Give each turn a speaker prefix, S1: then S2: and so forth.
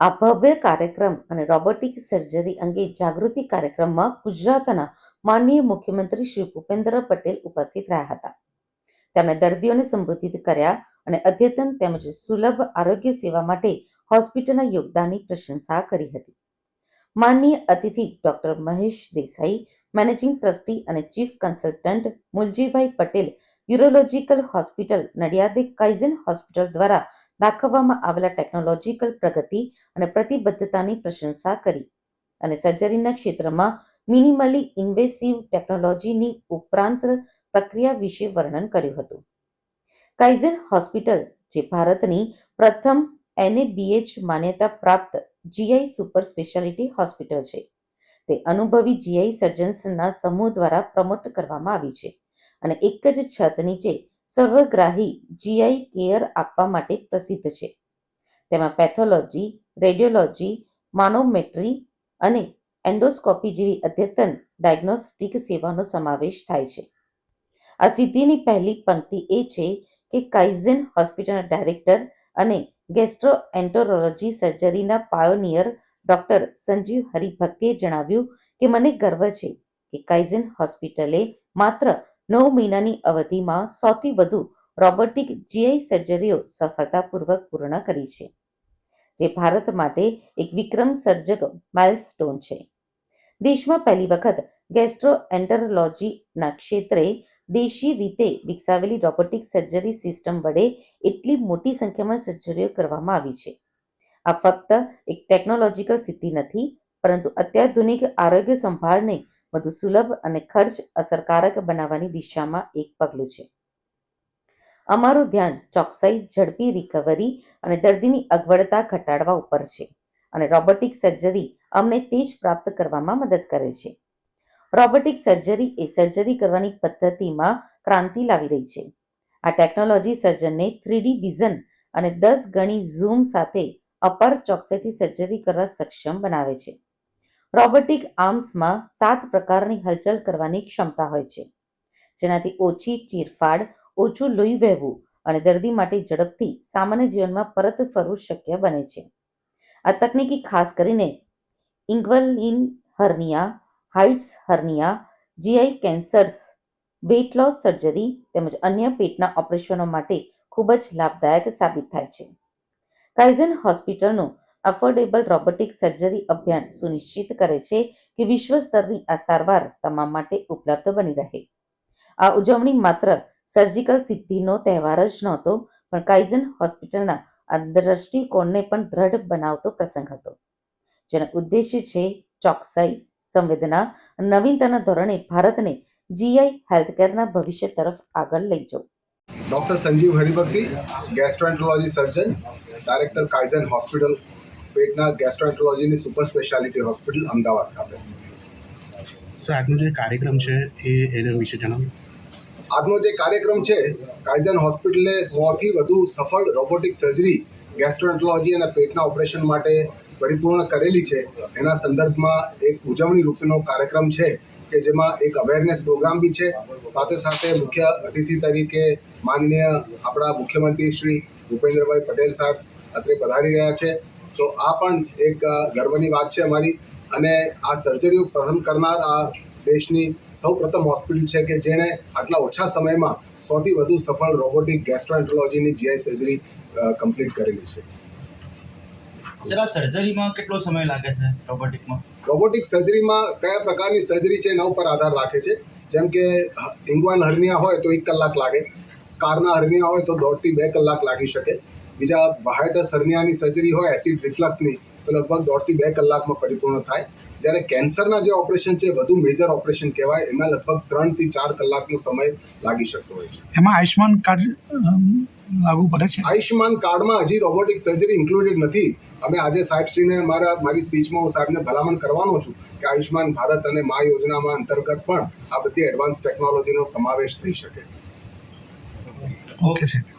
S1: આ ભવ્ય કાર્યક્રમ અને રોબોટિક સર્જરી અંગે જાગૃતિ કાર્યક્રમમાં ગુજરાતના માનનીય મુખ્યમંત્રી શ્રી ભૂપેન્દ્ર પટેલ ઉપસ્થિત રહ્યા હતા. તેમણે દર્દીઓને સંબોધિત કર્યા અને અદ્યતન તેમજ સુલભ આરોગ્ય સેવા માટે હોસ્પિટલના યોગદાનની પ્રશંસા કરી હતી. માનનીય અતિથિ doctor Mahesh Desai, managing trustee અને chief consultant Muljibhai Patel, urological hospital, Nadiad Kaizen hospital દ્વારા દાખવવામાં આવેલા ટેકનોલોજીકલ પ્રગતિ અને પ્રતિબદ્ધતાની પ્રશંસા કરી. અને સર્જરીના ક્ષેત્રમાં મિનિમલી ઇન્વેસિવ ટેકનોલોજીની ઉપરાંત પ્રક્રિયા વિશે વર્ણન કર્યું હતું. કાઇઝન હોસ્પિટલ જે ભારતની પ્રથમ એનએબીએચ માન્યતા પ્રાપ્ત જીઆઈ સુપર સ્પેશિયાલિટી હોસ્પિટલ છે. તે અનુભવી જીઆઈ સર્જન્સના સમૂહ દ્વારા પ્રમોટ કરવામાં આવી છે. અને એક જ છત નીચે સર્વગ્રાહી જીઆઈ કેર આપવા માટે પ્રસિદ્ધ છે. તેમાં પેથોલોજી, રેડિયોલોજી, માનોમેટ્રી અને એન્ડોસ્કોપી જેવી અદ્યતન ડાયગ્નોસ્ટિક સેવાનો સમાવેશ થાય છે. આ સિદ્ધિની પહેલી પંક્તિ એ છે કે કાઇઝેન હોસ્પિટલના ડાયરેક્ટર અને ગેસ્ટ્રોએન્ટરોલોજી સર્જરીના પાયોનિયર ડોક્ટર સંજીવ હરિભક્તે જણાવ્યું કે મને ગર્વ છે કે કાઇઝેન હોસ્પિટલે માત્ર નવ મહિનાની અવધિમાં સૌથી વધુ રોબોટિક જીઆઈ સર્જરીઓ સફળતાપૂર્વક પૂર્ણ કરી છે, જે ભારત માટે એક વિક્રમ સર્જક માઇલસ્ટોન છે. દેશમાં પહેલી વખત ગેસ્ટ્રોએન્ટરોલોજીના ક્ષેત્રે દેશી રીતે વિકસાવેલી રોબોટિક સર્જરી સિસ્ટમ વડે એટલી મોટી સંખ્યામાં સર્જરીઓ કરવામાં આવી છે. આ ફક્ત એક ટેકનોલોજીકલ સિદ્ધિ નથી, પરંતુ અત્યાધુનિક આરોગ્ય સંભાળને વધુ સુલભ અને ખર્ચ અસરકારક બનાવવાની દિશામાં એક પગલું છે. અમારું ધ્યાન ચોકસાઈ, ઝડપી રિકવરી અને દર્દીની અગવડતા ઘટાડવા ઉપર છે અને રોબોટિક સર્જરી અમને તે જ પ્રાપ્ત કરવામાં મદદ કરે છે. રોબોટિક સર્જરી એ સર્જરી કરવાની પદ્ધતિમાં ક્રાંતિ લાવી રહી છે. આ ટેકનોલોજી સર્જનને થ્રીડી વિઝન અને દસ ગણી ઝૂમ સાથે અપાર ચોકસાઈથી સર્જરી કરવા સક્ષમ બનાવે છે. રોબોટિક આર્મ્સમાં સાત પ્રકારની હલચલ કરવાની ક્ષમતા હોય છે. જેનાથી ઓછી ચીરફાડ, ઓછું લોહી વહેવું અને દર્દી માટે ઝડપથી સામાન્ય જીવનમાં પરત ફરવું શક્ય બને છે. આ તકનીકી ખાસ કરીને inguinal hernia, hiatus hernia, GI cancers, weight loss surgery તેમજ અન્ય પેટના ઓપરેશનો માટે ખૂબ જ લાભદાયક સાબિત થાય છે. કાઇઝન હોસ્પિટલનું અફોર્ડેબલ રોબોટિક સર્જરી અભિયાન સુનિશ્ચિત કરે છે કે વિશ્વ સ્તરની આ સારવાર તમામ માટે ઉપલબ્ધ બની રહે. આ ઉજવણી માત્ર સર્જિકલ સિદ્ધિનો તહેવાર જ નહોતો, પણ કાઇઝન હોસ્પિટલના આ દ્રષ્ટિકોણને પણ દ્રઢ બનાવતો પ્રસંગ હતો. જેનો ઉદ્દેશ્ય છે ચોકસાઈ, સંવેદના નવીનતાના ધોરણે ભારતને જીઆઈ હેલ્થકેરના ભવિષ્ય તરફ આગળ લઈ જવું.
S2: Doctor Sanjeev Haribhakti gastroenterology surgeon director Kaizen hospital પેટના ગેસ્ટ્રોએન્ટ્રોલોજીની સુપર સ્પેશિયાલિટી હોસ્પિટલ અમદાવાદ ખાતે.
S3: સર આજનો જે કાર્યક્રમ છે એ એના વિશે જણાવો.
S2: આજનો જે કાર્યક્રમ છે કાઇઝન હોસ્પિટલે સોથી વધુ સફળ રોબોટિક સર્જરી ગેસ્ટ્રોએન્ટ્રોલોજી અને પેટના ઓપરેશન માટે પરિપૂર્ણ કરેલી છે. એના સંદર્ભમાં એક ઉજવણી રૂપનો કાર્યક્રમ છે કે જેમાં એક અવેરનેસ પ્રોગ્રામ બી છે. સાથે સાથે મુખ્ય અતિથિ તરીકે માનનીય આપણા મુખ્યમંત્રી શ્રી ભૂપેન્દ્રભાઈ પટેલ સાહેબ અત્રે પધારી રહ્યા છે. તો આ પણ એક ગર્વની વાત છે અમારી. અને આ સર્જરીઓ પ્રથમ કરનાર આ દેશની સૌ પ્રથમ હોસ્પિટલ છે કે જેણે આટલા ઓછા સમયમાં સૌથી વધુ સફળ રોબોટિક ગેસ્ટ્રોએન્ટ્રોલોજીની જીઆઈ સર્જરી કમ્પ્લીટ કરેલી છે.
S4: સર આ સર્જરીમાં કેટલો સમય લાગે છે રોબોટિકમાં
S2: રોબોટિક સર્જરીમાં કયા પ્રકારની સર્જરી છે એના ઉપર આધાર રાખે છે. જેમ કે ઇંગવાન હર્નિયા હોય તો એક કલાક લાગે. સ્કારના હર્નિયા હોય તો દોઢથી બે કલાક લાગી શકે. બીજા વાહાઇટસ હર્નિયાની સર્જરી હોય એસિડ રિફ્લક્સની તો લગભગ દોઢથી બે કલાકમાં પરિપૂર્ણ થાય. જ્યારે કેન્સરના જે ઓપરેશન છે વધુ મેજર ઓપરેશન કહેવાય એમાં લગભગ ત્રણથી ચાર કલાકનો સમય લાગી શકતો હોય છે.
S3: એમાં આયુષ્માન કાર્ડ લાગુ પડે છે?
S2: આયુષ્માન કાર્ડમાં હજી રોબોટિક સર્જરી ઇન્ક્લુડેડ નથી. અમે આજે સાહેબશ્રીને મારા મારી સ્પીચમાં હું સાહેબને ભલામણ કરવાનો છું કે આયુષ્યમાન ભારત અને મા યોજનામાં અંતર્ગત પણ આ બધી એડવાન્સ ટેકનોલોજીનો સમાવેશ થઈ શકે.
S3: Okay sir